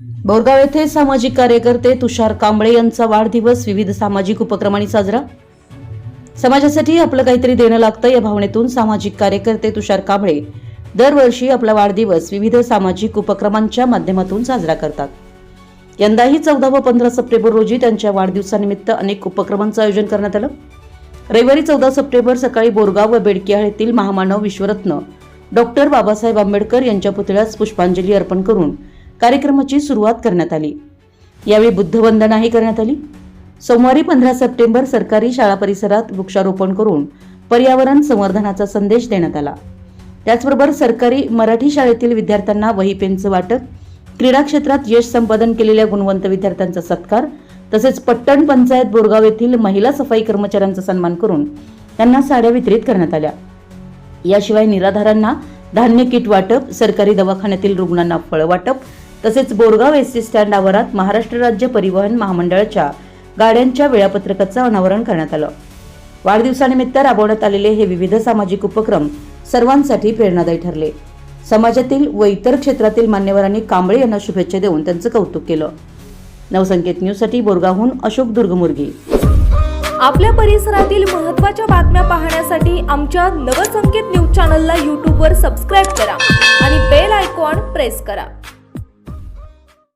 बोरगाव येथे सामाजिक कार्यकर्ते तुषार कांबळे यांचा वाढदिवस विविध सामाजिक उपक्रमांनी साजरा. समाजासाठी आपलं काहीतरी देणं लागतं या भावनेतून सामाजिक कार्यकर्ते तुषार कांबळे दरवर्षी आपला वाढदिवस विविध सामाजिक उपक्रमांच्या माध्यमातून साजरा करतात. यंदाही चौदा व पंधरा सप्टेंबर रोजी त्यांच्या वाढदिवसानिमित्त अनेक उपक्रमांचं आयोजन करण्यात आलं. रविवारी चौदा सप्टेंबर सकाळी बोरगाव व बेडकियाळ येथील महामानव विश्वरत्न डॉक्टर बाबासाहेब आंबेडकर यांच्या पुतळ्यास पुष्पांजली अर्पण करून कार्यक्रमाची सुरुवात करण्यात आली. यावेळी बुद्धवंदनाही करण्यात आली. सोमवारी पंधरा सप्टेंबर सरकारी शाळा परिसरात वृक्षारोपण करून पर्यावरण संवर्धनाचा संदेश देण्यात आला. त्याचबरोबर सरकारी मराठी शाळेतील विद्यार्थ्यांना वही पेनचं वाटप क्रीडा क्षेत्रात यश संपादन केलेल्या गुणवंत विद्यार्थ्यांचा सत्कार तसेच पट्टण पंचायत बोरगाव येथील महिला सफाई कर्मचाऱ्यांचा सन्मान करून त्यांना साड्या वितरित करण्यात आल्या. याशिवाय निराधारांना धान्य किट वाटप सरकारी दवाखान्यातील रुग्णांना फळ वाटप तसेच बोरगाव एस टी स्टँड आवारात महाराष्ट्र राज्य परिवहन महामंडळाच्या गाड्यांच्या वेळापत्रकाचं अनावरण करण्यात आलं. वाढदिवसानिमित्त राबवण्यात आलेले हे विविध सामाजिक उपक्रम सर्वांसाठी प्रेरणादायी ठरले. समाजातील व इतर क्षेत्रातील मान्यवरांनी कांबळे यांना शुभेच्छा देऊन त्यांचं कौतुक केलं. नवसंकेत न्यूजसाठी बोरगावहून अशोक दुर्गमुर्गी. आपल्या परिसरातील महत्त्वाच्या बातम्या पाहण्यासाठी आमच्या नवसंकेत न्यूज चॅनलला यूट्यूबवर सबस्क्राईब करा आणि बेल आयकॉन प्रेस करा.